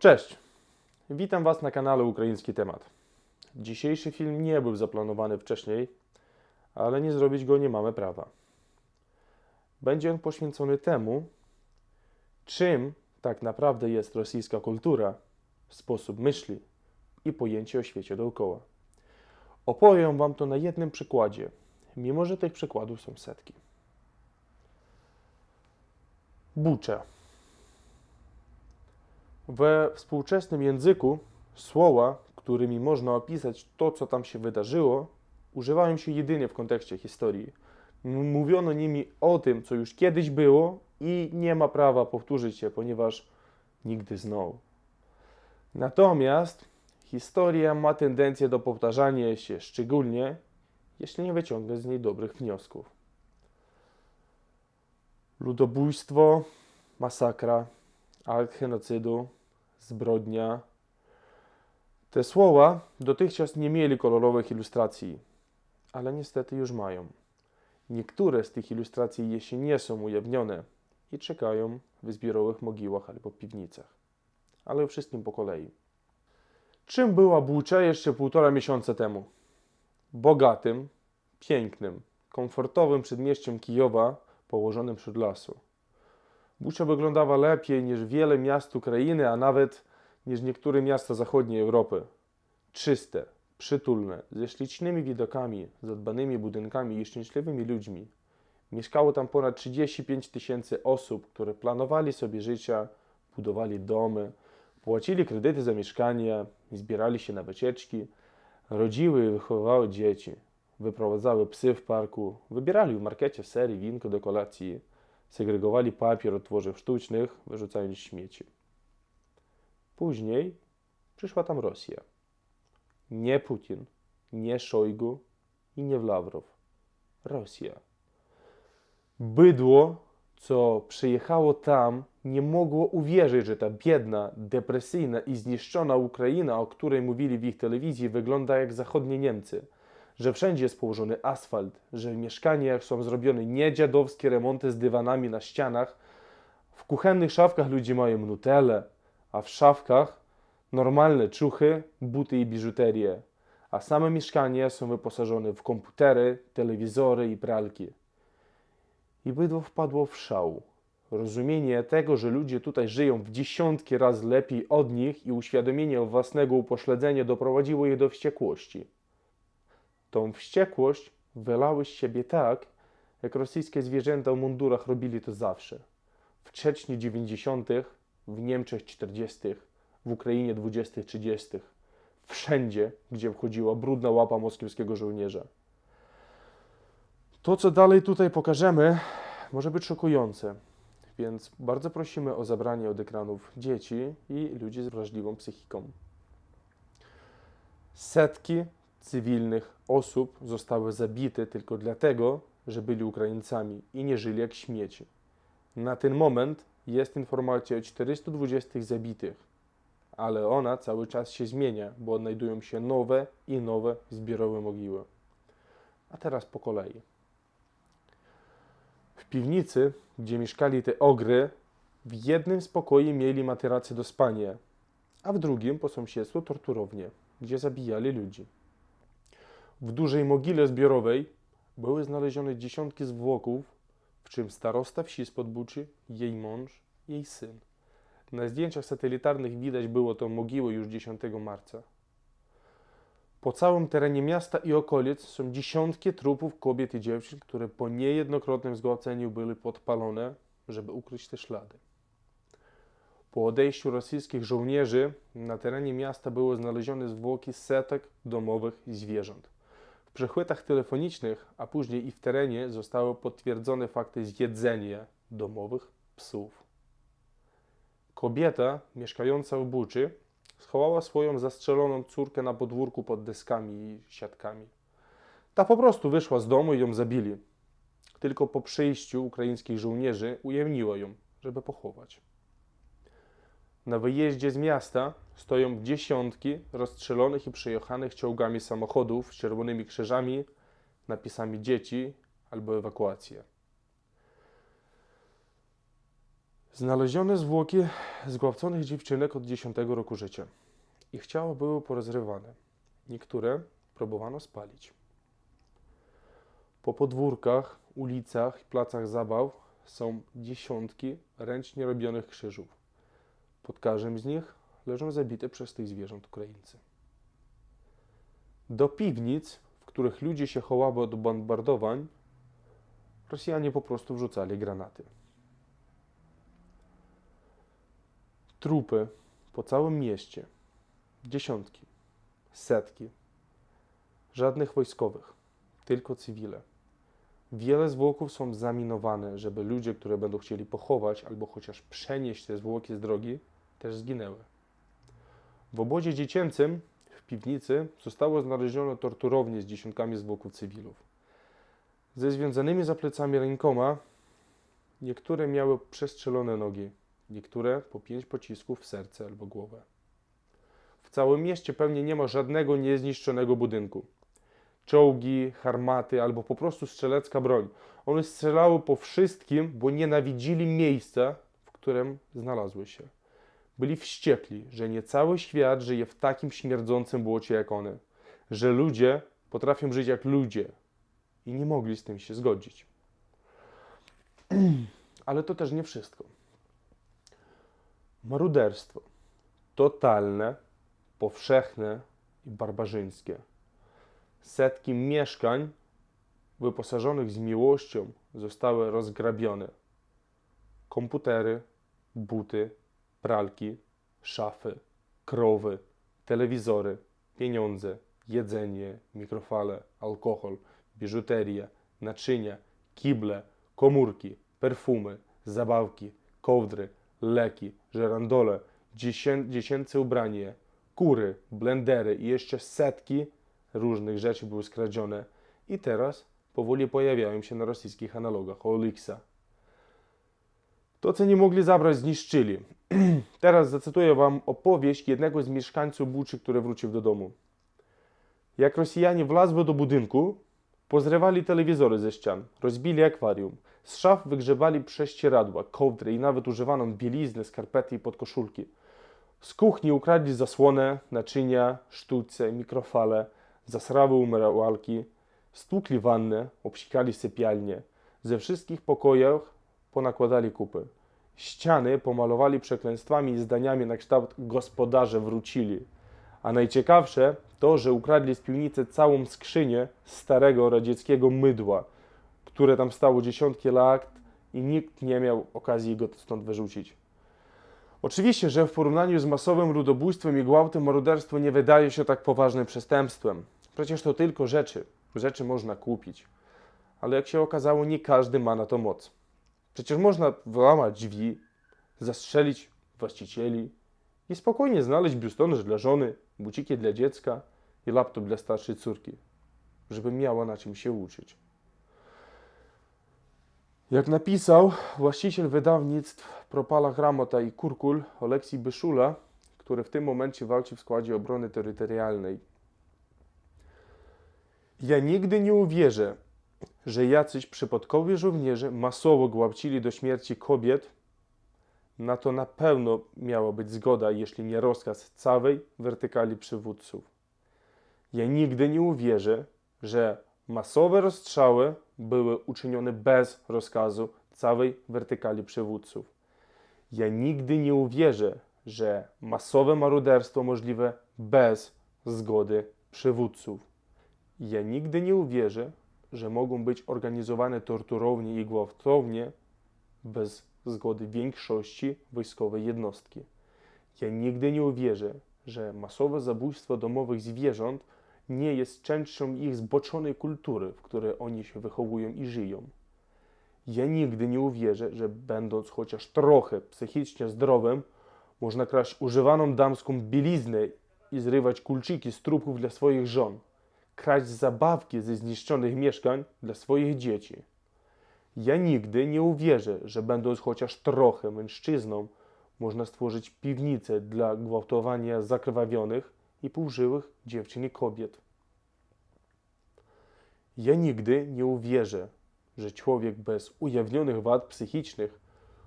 Cześć! Witam Was na kanale Ukraiński Temat. Dzisiejszy film nie był zaplanowany wcześniej, ale nie zrobić go nie mamy prawa. Będzie on poświęcony temu, czym tak naprawdę jest rosyjska kultura, sposób myśli i pojęcie o świecie dookoła. Opowiem Wam to na jednym przykładzie, mimo że tych przykładów są setki. Bucza. We współczesnym języku słowa, którymi można opisać to, co tam się wydarzyło, używają się jedynie w kontekście historii. Mówiono nimi o tym, co już kiedyś było i nie ma prawa powtórzyć się, ponieważ nigdy znowu. Natomiast historia ma tendencję do powtarzania się, szczególnie jeśli nie wyciągnąć z niej dobrych wniosków. Ludobójstwo, masakra, akt genocydu, zbrodnia. Te słowa dotychczas nie mieli kolorowych ilustracji, ale niestety już mają. Niektóre z tych ilustracji jeszcze nie są ujawnione i czekają w zbiorowych mogiłach albo piwnicach. Ale o wszystkim po kolei. Czym była Bucza jeszcze półtora miesiąca temu? Bogatym, pięknym, komfortowym przedmieściem Kijowa położonym wśród lasu. Bucza wyglądała lepiej niż wiele miast Ukrainy, a nawet niż niektóre miasta zachodniej Europy. Czyste, przytulne, ze ślicznymi widokami, zadbanymi budynkami i szczęśliwymi ludźmi. Mieszkało tam ponad 35 tysięcy osób, które planowali sobie życia, budowali domy, płacili kredyty za mieszkania, zbierali się na wycieczki, rodziły i wychowywały dzieci, wyprowadzały psy w parku, wybierali w markecie serii winko do kolacji, segregowali papier od tworzyw sztucznych, wyrzucając śmieci. Później przyszła tam Rosja. Nie Putin, nie Szojgu i nie Wlawrow. Rosja. Bydło, co przyjechało tam, nie mogło uwierzyć, że ta biedna, depresyjna i zniszczona Ukraina, o której mówili w ich telewizji, wygląda jak zachodnie Niemcy. Że wszędzie jest położony asfalt, że w mieszkaniach są zrobione niedziadowskie remonty z dywanami na ścianach, w kuchennych szafkach ludzie mają nutelle, a w szafkach normalne czuchy, buty i biżuterię, a same mieszkania są wyposażone w komputery, telewizory i pralki. I bydło wpadło w szał. Rozumienie tego, że ludzie tutaj żyją w dziesiątki razy lepiej od nich i uświadomienie własnego upośledzenia doprowadziło je do wściekłości. Tą wściekłość wylały z siebie tak, jak rosyjskie zwierzęta o mundurach robili to zawsze. W Czeczni 90., w Niemczech 40., w Ukrainie 20., 30. Wszędzie, gdzie wchodziła brudna łapa moskiewskiego żołnierza. To, co dalej tutaj pokażemy, może być szokujące, więc bardzo prosimy o zabranie od ekranów dzieci i ludzi z wrażliwą psychiką. Setki cywilnych osób zostały zabite tylko dlatego, że byli Ukraińcami i nie żyli jak śmieci. Na ten moment jest informacja o 420 zabitych, ale ona cały czas się zmienia, bo odnajdują się nowe i nowe zbiorowe mogiły. A teraz po kolei. W piwnicy, gdzie mieszkali te ogry, w jednym z pokoi mieli materację do spania, a w drugim po sąsiedztwu torturownię, gdzie zabijali ludzi. W dużej mogile zbiorowej były znalezione dziesiątki zwłoków, w czym starosta wsi spod Buczy, jej mąż, jej syn. Na zdjęciach satelitarnych widać było to mogiły już 10 marca. Po całym terenie miasta i okolic są dziesiątki trupów kobiet i dziewczyn, które po niejednokrotnym zgwałceniu były podpalone, żeby ukryć te ślady. Po odejściu rosyjskich żołnierzy na terenie miasta były znalezione zwłoki setek domowych zwierząt. W przechwytach telefonicznych, a później i w terenie zostały potwierdzone fakty zjedzenia domowych psów. Kobieta mieszkająca w Buczy schowała swoją zastrzeloną córkę na podwórku pod deskami i siatkami. Ta po prostu wyszła z domu i ją zabili. Tylko po przyjściu ukraińskich żołnierzy ujawniła ją, żeby pochować. Na wyjeździe z miasta stoją dziesiątki rozstrzelonych i przejechanych czołgami samochodów z czerwonymi krzyżami, napisami dzieci albo ewakuacja. Znalezione zwłoki zgwałconych dziewczynek od 10 roku życia. Ich ciała były porozrywane. Niektóre próbowano spalić. Po podwórkach, ulicach i placach zabaw są dziesiątki ręcznie robionych krzyżów. Pod każdym z nich leżą zabite przez tych zwierząt Ukraińcy. Do piwnic, w których ludzie się chowały od bombardowań, Rosjanie po prostu wrzucali granaty. Trupy po całym mieście. Dziesiątki, setki. Żadnych wojskowych, tylko cywile. Wiele zwłoków są zaminowane, żeby ludzie, które będą chcieli pochować albo chociaż przenieść te zwłoki z drogi, też zginęły. W obozie dziecięcym w piwnicy zostało znalezione torturownie z dziesiątkami zwłoków cywilów. Ze związanymi za plecami rękoma niektóre miały przestrzelone nogi, niektóre po pięć pocisków w serce albo głowę. W całym mieście pewnie nie ma żadnego niezniszczonego budynku. Czołgi, harmaty albo po prostu strzelecka broń. One strzelały po wszystkim, bo nienawidzili miejsca, w którym znalazły się. Byli wściekli, że nie cały świat żyje w takim śmierdzącym błocie jak one, że ludzie potrafią żyć jak ludzie i nie mogli z tym się zgodzić. Ale to też nie wszystko. Maruderstwo totalne, powszechne i barbarzyńskie. Setki mieszkań wyposażonych z miłością zostały rozgrabione. Komputery, buty, pralki, szafy, krowy, telewizory, pieniądze, jedzenie, mikrofale, alkohol, biżuteria, naczynia, kible, komórki, perfumy, zabawki, kołdry, leki, żerandole, dziesię, dziesięce ubranie, kury, blendery i jeszcze setki różnych rzeczy były skradzione i teraz powoli pojawiają się na rosyjskich analogach OLX-a. To, co nie mogli zabrać, zniszczyli. Teraz zacytuję Wam opowieść jednego z mieszkańców Buczy, który wrócił do domu. Jak Rosjanie wlazły do budynku, pozrywali telewizory ze ścian, rozbili akwarium, z szaf wygrzebali prześcieradła, kołdry i nawet używaną bieliznę, skarpety i podkoszulki. Z kuchni ukradli zasłonę, naczynia, sztućce, mikrofale, zasrawy umywalki, stłukli wannę, obsikali sypialnie. Ze wszystkich pokojów ponakładali kupy. Ściany pomalowali przekleństwami i zdaniami na kształt gospodarze wrócili. A najciekawsze to, że ukradli z piwnicy całą skrzynię starego radzieckiego mydła, które tam stało dziesiątki lat i nikt nie miał okazji go stąd wyrzucić. Oczywiście, że w porównaniu z masowym ludobójstwem i gwałtem morderstwo nie wydaje się tak poważnym przestępstwem. Przecież to tylko rzeczy. Rzeczy można kupić. Ale jak się okazało, nie każdy ma na to moc. Przecież można wyłamać drzwi, zastrzelić właścicieli i spokojnie znaleźć biustonosz dla żony, buciki dla dziecka i laptop dla starszej córki, żeby miała na czym się uczyć. Jak napisał właściciel wydawnictw Propala Gramota i Kurkul Oleksij Byszula, który w tym momencie walczy w składzie obrony terytorialnej. Ja nigdy nie uwierzę, że jacyś przypadkowi żołnierze masowo gwałcili do śmierci kobiet. Na to na pewno miała być zgoda, jeśli nie rozkaz całej wertykali przywódców. Ja nigdy nie uwierzę, że masowe rozstrzały były uczynione bez rozkazu całej wertykali przywódców. Ja nigdy nie uwierzę, że masowe maruderstwo możliwe bez zgody przywódców. Ja nigdy nie uwierzę, że mogą być organizowane torturownie i gwałtownie bez zgody większości wojskowej jednostki. Ja nigdy nie uwierzę, że masowe zabójstwo domowych zwierząt nie jest częścią ich zboczonej kultury, w której oni się wychowują i żyją. Ja nigdy nie uwierzę, że będąc chociaż trochę psychicznie zdrowym, można kraść używaną damską bieliznę i zrywać kulczyki z trupów dla swoich żon, kraść zabawki ze zniszczonych mieszkań dla swoich dzieci. Ja nigdy nie uwierzę, że będąc chociaż trochę mężczyzną, można stworzyć piwnicę dla gwałtowania zakrwawionych i półżyłych dziewczyn i kobiet. Ja nigdy nie uwierzę, że człowiek bez ujawnionych wad psychicznych,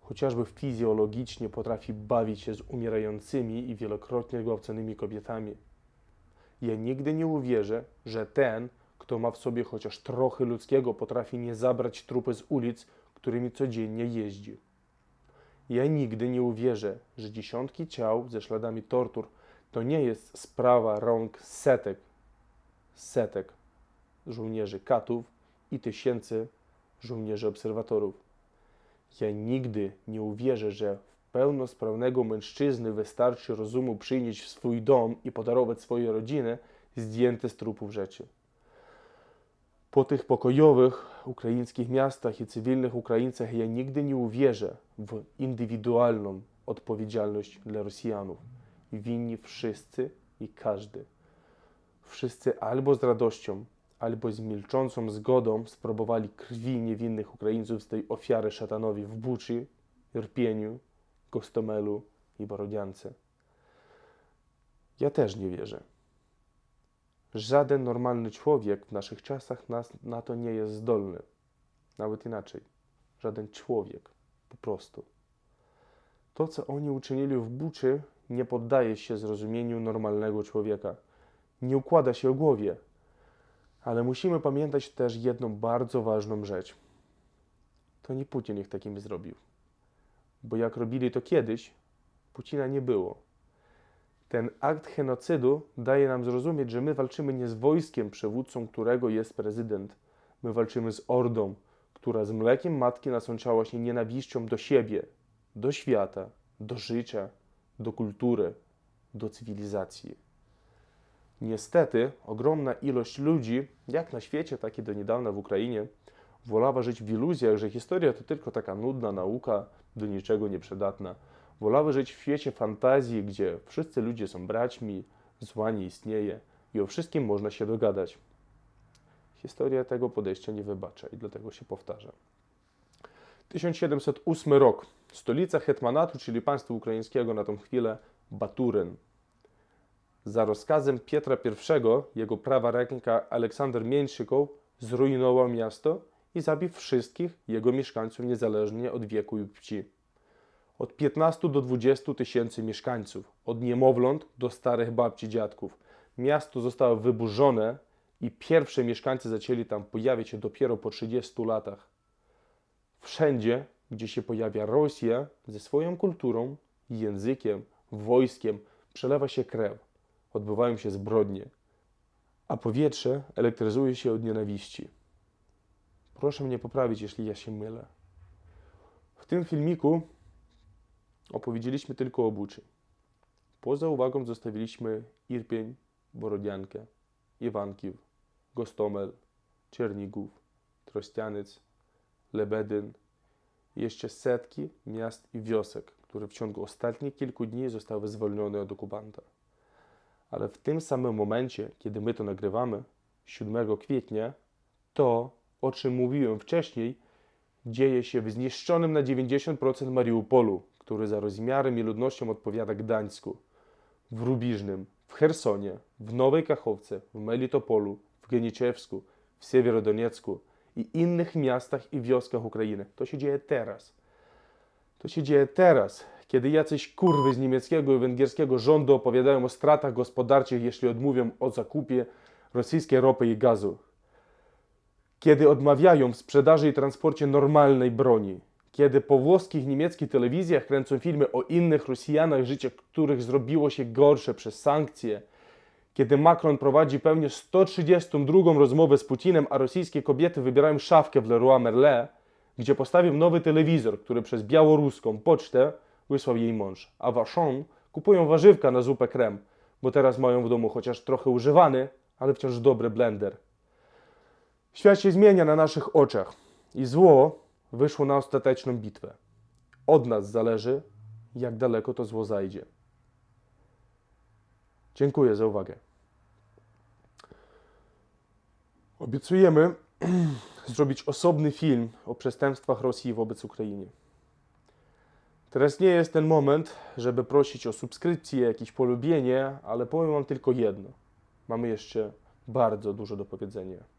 chociażby fizjologicznie potrafi bawić się z umierającymi i wielokrotnie gwałconymi kobietami. Ja nigdy nie uwierzę, że ten, kto ma w sobie chociaż trochę ludzkiego, potrafi nie zabrać trupy z ulic, którymi codziennie jeździ. Ja nigdy nie uwierzę, że dziesiątki ciał ze śladami tortur to nie jest sprawa rąk setek, setek żołnierzy katów i tysięcy żołnierzy obserwatorów. Ja nigdy nie uwierzę, że pełnosprawnego mężczyzny wystarczy rozumu przynieść w swój dom i podarować swojej rodziny zdjęte z trupów rzeczy. Po tych pokojowych ukraińskich miastach i cywilnych Ukraińcach ja nigdy nie uwierzę w indywidualną odpowiedzialność dla Rosjanów. Winni wszyscy i każdy. Wszyscy albo z radością, albo z milczącą zgodą spróbowali krwi niewinnych Ukraińców z tej ofiary szatanowi w Buczy, Irpieniu, Gostomelu i Borodiance. Ja też nie wierzę. Żaden normalny człowiek w naszych czasach nas, na to nie jest zdolny. Nawet inaczej. Żaden człowiek. Po prostu. To, co oni uczynili w Buczy, nie poddaje się zrozumieniu normalnego człowieka. Nie układa się o głowie. Ale musimy pamiętać też jedną bardzo ważną rzecz. To nie Putin ich takimi zrobił. Bo jak robili to kiedyś, Putina nie było. Ten akt genocydu daje nam zrozumieć, że my walczymy nie z wojskiem, przywódcą którego jest prezydent. My walczymy z ordą, która z mlekiem matki nasączała się nienawiścią do siebie, do świata, do życia, do kultury, do cywilizacji. Niestety, ogromna ilość ludzi, jak na świecie, tak i do niedawna w Ukrainie, wolała żyć w iluzjach, że historia to tylko taka nudna nauka, do niczego nieprzydatna. Wolały żyć w świecie fantazji, gdzie wszyscy ludzie są braćmi, zła nie istnieje i o wszystkim można się dogadać. Historia tego podejścia nie wybacza i dlatego się powtarza. 1708 rok. Stolica hetmanatu, czyli państwa ukraińskiego na tą chwilę, Baturyn. Za rozkazem Pietra I, jego prawa ręka Aleksander Mieńszykow zrujnował miasto i zabił wszystkich jego mieszkańców niezależnie od wieku i płci. Od 15 do 20 tysięcy mieszkańców, od niemowląt do starych babci dziadków. Miasto zostało wyburzone i pierwsze mieszkańcy zaczęli tam pojawiać się dopiero po 30 latach. Wszędzie, gdzie się pojawia Rosja ze swoją kulturą, językiem, wojskiem, przelewa się krew, odbywają się zbrodnie, a powietrze elektryzuje się od nienawiści. Proszę mnie poprawić, jeśli ja się mylę. W tym filmiku opowiedzieliśmy tylko o Buczy. Poza uwagą zostawiliśmy Irpień, Borodiankę, Iwankiw, Gostomel, Czernigów, Trostianiec, Lebedyn i jeszcze setki miast i wiosek, które w ciągu ostatnich kilku dni zostały zwolnione od okupanta. Ale w tym samym momencie, kiedy my to nagrywamy, 7 kwietnia, to, o czym mówiłem wcześniej, dzieje się w zniszczonym na 90% Mariupolu, który za rozmiarem i ludnością odpowiada Gdańsku, w Rubiżnym, w Hersonie, w Nowej Kachowce, w Melitopolu, w Geniczewsku, w Siewierodoniecku i innych miastach i wioskach Ukrainy. To się dzieje teraz. To się dzieje teraz, kiedy jacyś kurwy z niemieckiego i węgierskiego rządu opowiadają o stratach gospodarczych, jeśli odmówią o zakupie rosyjskiej ropy i gazu. Kiedy odmawiają w sprzedaży i transporcie normalnej broni. Kiedy po włoskich, niemieckich telewizjach kręcą filmy o innych Rosjanach, życie których zrobiło się gorsze przez sankcje. Kiedy Macron prowadzi pewnie 132 rozmowę z Putinem, a rosyjskie kobiety wybierają szafkę w Leroy Merlin, gdzie postawił nowy telewizor, który przez białoruską pocztę wysłał jej mąż. A w Auchan kupują warzywka na zupę krem, bo teraz mają w domu chociaż trochę używany, ale wciąż dobry blender. Świat się zmienia na naszych oczach i zło wyszło na ostateczną bitwę. Od nas zależy, jak daleko to zło zajdzie. Dziękuję za uwagę. Obiecujemy zrobić osobny film o przestępstwach Rosji wobec Ukrainy. Teraz nie jest ten moment, żeby prosić o subskrypcję, jakieś polubienie, ale powiem Wam tylko jedno. Mamy jeszcze bardzo dużo do powiedzenia.